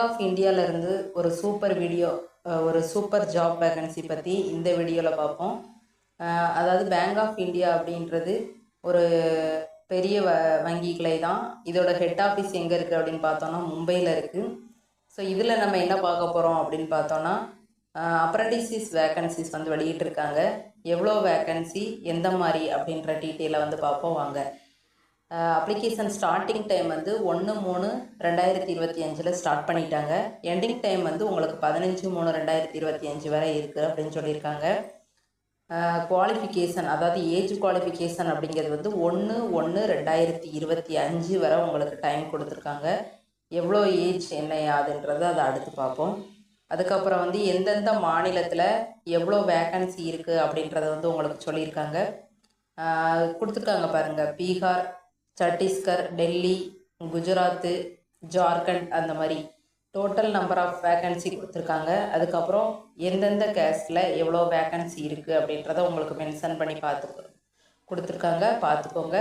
Bank of இந்தியாவிலேருந்து ஒரு super video ஒரு சூப்பர் ஜாப் வேகன்சி பற்றி இந்த வீடியோவில் பார்ப்போம் அதாவது பேங்க் ஆஃப் இந்தியா அப்படின்றது ஒரு பெரிய வ வங்கி கிளை தான். இதோட ஹெட் ஆஃபீஸ் எங்கே இருக்குது அப்படின்னு பார்த்தோன்னா மும்பையில் இருக்குது ஸோ இதில் நம்ம என்ன பார்க்க போகிறோம் அப்படின்னு பார்த்தோன்னா அப்ரண்டிசிஸ் வேகன்சிஸ் வந்து வெளியிட்டிருக்காங்க. எவ்வளோ வேகன்சி எந்த மாதிரி அப்படின்ற டீட்டெயிலை வந்து பார்ப்போம் வாங்க. அப்ளிகேஷன் ஸ்டார்டிங் டைம் வந்து ஒன்று மூணு ரெண்டாயிரத்தி இருபத்தி அஞ்சில் ஸ்டார்ட் பண்ணிட்டாங்க. எண்டிங் டைம் வந்து உங்களுக்கு பதினஞ்சு மூணு ரெண்டாயிரத்தி இருபத்தி அஞ்சு வரை இருக்குது அப்படின்னு சொல்லியிருக்காங்க. குவாலிஃபிகேஷன் அதாவது ஏஜ் குவாலிஃபிகேஷன் அப்படிங்கிறது வந்து ஒன்று ஒன்று ரெண்டாயிரத்தி இருபத்தி அஞ்சு வரை உங்களுக்கு டைம் கொடுத்துருக்காங்க. எவ்வளோ ஏஜ் என்ன யாதுன்றது அதை அடுத்து பார்ப்போம். அதுக்கப்புறம் வந்து எந்தெந்த மாநிலத்தில் எவ்வளோ வேக்கன்சி இருக்குது அப்படின்றத வந்து உங்களுக்கு சொல்லியிருக்காங்க. கொடுத்துருக்காங்க பாருங்கள் பீகார் சத்தீஸ்கர் டெல்லி குஜராத்து ஜார்க்கண்ட் அந்த மாதிரி டோட்டல் நம்பர் ஆஃப் வேக்கன்சி கொடுத்துருக்காங்க. அதுக்கப்புறம் எந்தெந்த கேஸ்டில் எவ்வளோ வேக்கன்சி இருக்குது அப்படின்றத உங்களுக்கு மென்ஷன் பண்ணி பார்த்து கொடுத்துருக்காங்க. பார்த்துக்கோங்க.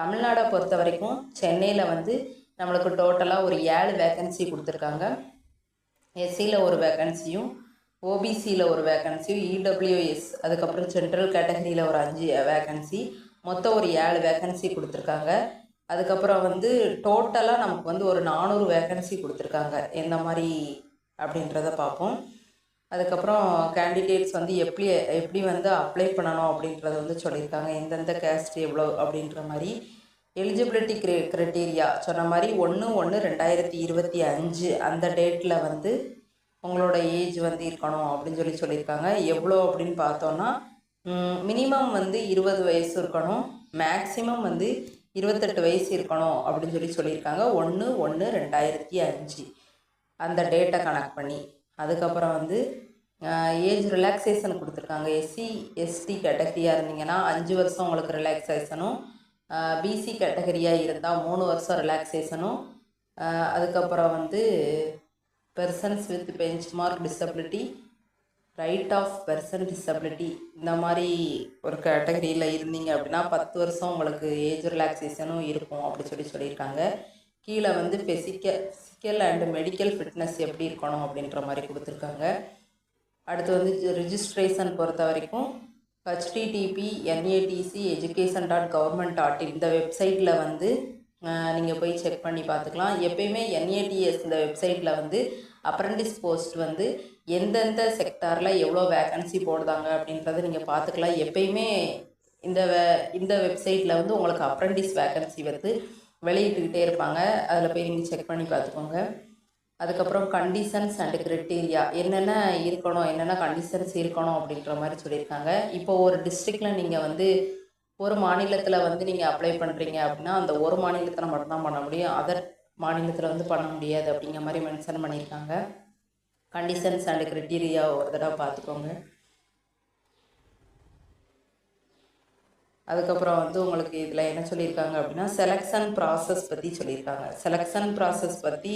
தமிழ்நாடை பொறுத்த வரைக்கும் சென்னையில் வந்து நம்மளுக்கு டோட்டலாக ஒரு ஏழு வேக்கன்சி கொடுத்துருக்காங்க. எஸ்சியில் ஒரு வேக்கன்சியும் ஓபிசியில் ஒரு வேக்கன்சியும் இடபிள்யூஎஸ் அதுக்கப்புறம் சென்ட்ரல் கேட்டகரியில் ஒரு அஞ்சு வேக்கன்சி மொத்தம் ஒரு ஏழு வேக்கன்சி கொடுத்துருக்காங்க. அதுக்கப்புறம் வந்து டோட்டலாக நமக்கு வந்து ஒரு நானூறு வேகன்சி கொடுத்துருக்காங்க. எந்த மாதிரி அப்படின்றத பார்ப்போம். அதுக்கப்புறம் கேண்டிடேட்ஸ் வந்து எப்படி எப்படி வந்து அப்ளை பண்ணணும் அப்படின்றத வந்து சொல்லியிருக்காங்க. எந்தெந்த கேஸ்ட் எவ்வளோ அப்படின்ற மாதிரி. எலிஜிபிலிட்டி க்ரி க்ரைட்டீரியா சொன்ன மாதிரி ஒன்று ஒன்று ரெண்டாயிரத்தி இருபத்தி அஞ்சு அந்த டேட்டில் வந்து உங்களோட ஏஜ் வந்து இருக்கணும் அப்படின்னு சொல்லி சொல்லியிருக்காங்க. எவ்வளோ அப்படின்னு பார்த்தோன்னா மினிமம் வந்து இருபது வயசு இருக்கணும். மேக்ஸிமம் வந்து இருபத்தெட்டு வயசு இருக்கணும் அப்படின்னு சொல்லி சொல்லியிருக்காங்க. ஒன்று ஒன்று ரெண்டாயிரத்தி அஞ்சு. அந்த டேட்டை கனெக்ட் பண்ணி. அதுக்கப்புறம் வந்து ஏஜ் ரிலாக்ஸேஷன் கொடுத்துருக்காங்க. எஸ்சி எஸ்டி கேட்டகரியாக இருந்தீங்கன்னா அஞ்சு வருஷம் உங்களுக்கு ரிலாக்ஸேஷனும் பிசி கேட்டகரியாக இருந்தால் மூணு வருஷம் ரிலாக்ஸேஷனும் அதுக்கப்புறம் வந்து persons with benchmark disability right of person disability இந்த மாதிரி ஒரு கேட்டகரியில் இருந்தீங்க அப்படின்னா பத்து வருஷம் உங்களுக்கு ஏஜ் ரிலாக்ஸேஷனும் இருக்கும் அப்படி சொல்லி சொல்லியிருக்காங்க. கீழே வந்து physical physical and medical fitness எப்படி இருக்கணும் அப்படின்ற மாதிரி கொடுத்துருக்காங்க. அடுத்து வந்து ரிஜிஸ்ட்ரேஷன் பொறுத்த வரைக்கும் HTTP NATC education dot government dot இந்த வெப்சைட்டில் வந்து நீங்கள் போய் செக் பண்ணி பார்த்துக்கலாம். எப்பயுமே என்ஏடிஎஸ் இந்த வெப்சைட்டில் வந்து அப்ரண்டிஸ் போஸ்ட் வந்து எந்தெந்த செக்டாரில் எவ்வளோ வேக்கன்சி போடுதாங்க அப்படின்றத நீங்கள் பார்த்துக்கலாம். எப்பயுமே இந்த வே இந்த வெப்சைட்டில் வந்து உங்களுக்கு அப்ரண்டிஸ் வேக்கன்சி வந்து வெளியிட்டுக்கிட்டே இருப்பாங்க. அதில் போய் நீங்கள் செக் பண்ணி பார்த்துக்கோங்க. அதுக்கப்புறம் கண்டிஷன்ஸ் அண்ட் கிரிட்டீரியா என்னென்ன இருக்கணும் என்னென்ன கண்டிஷன்ஸ் இருக்கணும் அப்படின்ற மாதிரி சொல்லியிருக்காங்க. இப்போ ஒரு டிஸ்ட்ரிக்டில் நீங்கள் வந்து ஒரு மாநிலத்தில் வந்து நீங்கள் அப்ளை பண்ணுறீங்க அப்படின்னா அந்த ஒரு மாநிலத்தில் மட்டும்தான் பண்ண முடியும். அதர் மாநிலத்தில் வந்து பண்ண முடியாது அப்படிங்கிற மாதிரி மென்ஷன் பண்ணியிருக்காங்க. கண்டிஷன்ஸ் அண்ட் க்ரிட்டீரியா ஒரு தடவை பார்த்துக்கோங்க. அதுக்கப்புறம் வந்து உங்களுக்கு இதில் என்ன சொல்லியிருக்காங்க அப்படின்னா செலெக்ஷன் ப்ராசஸ் பற்றி சொல்லியிருக்காங்க. செலெக்ஷன் ப்ராசஸ் பற்றி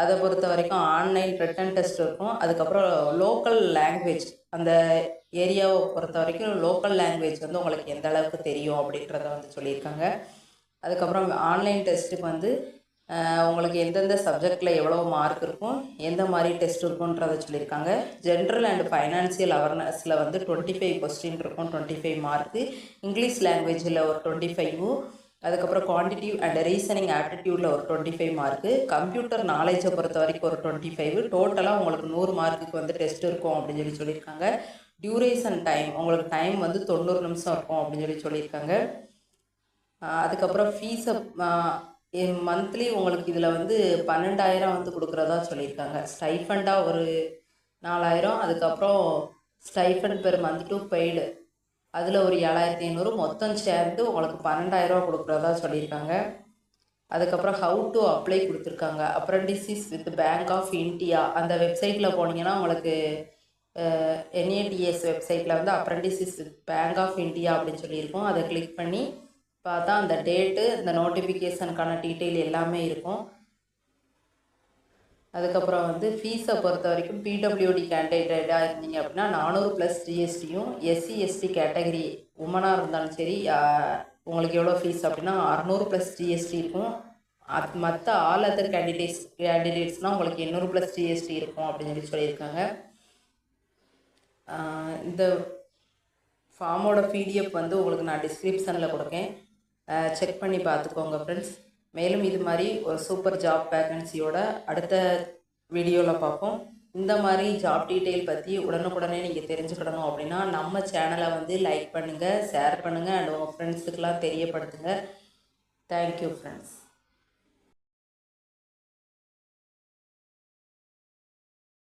அதை பொறுத்த வரைக்கும் ஆன்லைன் ரிட்டன் டெஸ்ட் இருக்கும். அதுக்கப்புறம் லோக்கல் லாங்குவேஜ் அந்த ஏரியாவை பொறுத்த வரைக்கும் லோக்கல் லாங்குவேஜ் வந்து உங்களுக்கு எந்த அளவுக்கு தெரியும் அப்படின்றத வந்து சொல்லியிருக்காங்க. அதுக்கப்புறம் ஆன்லைன் டெஸ்ட்டுக்கு வந்து உங்களுக்கு எந்தெந்த சப்ஜெக்டில் எவ்வளோ மார்க் இருக்கும் எந்த மாதிரி டெஸ்ட் இருக்குன்றத சொல்லியிருக்காங்க. ஜென்ரல் அண்ட் ஃபைனான்சியல் அவேர்னஸில் வந்து டுவெண்ட்டி ஃபைவ் கொஸ்டின் இருக்கும் டுவெண்ட்டி ஃபைவ் மார்க்கு இங்கிலீஷ் லாங்குவேஜில் ஒரு டுவெண்ட்டி ஃபைவும் அதுக்கப்புறம் குவான்டிட்டிவ் அண்ட் ரீசனிங் ஆப்டிடியூடில் ஒரு டுவெண்ட்டி ஃபைவ் மார்க்கு கம்ப்யூட்டர் நாலேஜை பொறுத்த வரைக்கும் ஒரு டுவெண்ட்டி ஃபைவ் டோட்டலாக உங்களுக்கு நூறு மார்க்குக்கு வந்து டெஸ்ட் இருக்கும் அப்படின்னு சொல்லி சொல்லியிருக்காங்க. டியூரேஷன் டைம் உங்களுக்கு டைம் வந்து தொண்ணூறு நிமிஷம் இருக்கும் அப்படின்னு சொல்லி சொல்லியிருக்காங்க. அதுக்கப்புறம் ஃபீஸை மந்த்லி உங்களுக்கு இதில் வந்து பன்னெண்டாயிரம் வந்து கொடுக்குறதா சொல்லியிருக்காங்க. ஸ்டைஃபண்டாக ஒரு நாலாயிரம் அதுக்கப்புறம் stipend per month to paid அதில் ஒரு ஏழாயிரத்தி ஐநூறு மொத்தம் சேர்ந்து உங்களுக்கு பன்னெண்டாயிரரூவா கொடுக்குறதா சொல்லியிருக்காங்க. அதுக்கப்புறம் ஹவு டு அப்ளை கொடுத்துருக்காங்க. Apprentices with bank of India அந்த வெப்சைட்டில் போனீங்கன்னா உங்களுக்கு என்ஏடிஎஸ் வெப்சைட்டில் வந்து apprentices with bank of India அப்படின்னு சொல்லியிருக்கோம். அதை கிளிக் பண்ணி பார்த்தா அந்த டேட்டு இந்த நோட்டிஃபிகேஷனுக்கான டீட்டெயில் எல்லாமே இருக்கும். அதுக்கப்புறம் வந்து ஃபீஸை பொறுத்த வரைக்கும் பிடபிள்யூடி கேண்டிடேட்டாக இருந்தீங்க அப்படின்னா நானூறு ப்ளஸ் ஜிஎஸ்டியும் எஸ்சி எஸ்டி கேட்டகரி உமனாக இருந்தாலும் சரி உங்களுக்கு எவ்வளோ ஃபீஸ் அப்படின்னா அறநூறு ப்ளஸ் ஜிஎஸ்டி இருக்கும். அது மற்ற ஆல் அதர் கேண்டிடேட்ஸ் கேண்டிடேட்ஸ்னால் உங்களுக்கு எண்ணூறு ப்ளஸ் ஜிஎஸ்டி இருக்கும் அப்படின்னு சொல்லி சொல்லியிருக்காங்க. இந்த ஃபார்மோட பிடிஎஃப் வந்து உங்களுக்கு நான் டிஸ்கிரிப்ஷனில் கொடுக்கேன். செக் பண்ணி பார்த்துக்கோங்க ஃப்ரெண்ட்ஸ் மேலும் இது மாதிரி ஒரு சூப்பர் ஜாப் வேகன்சியோட அடுத்த வீடியோவில் பார்ப்போம். இந்த மாதிரி ஜாப் டீட்டெயில் பற்றி உடனுக்குடனே நீங்கள் தெரிஞ்சுக்கிடணும் அப்படின்னா நம்ம சேனலை வந்து லைக் பண்ணுங்கள் ஷேர் பண்ணுங்கள் அண்ட் உங்கள் ஃப்ரெண்ட்ஸுக்கெலாம் தெரியப்படுத்துங்க. Thank you friends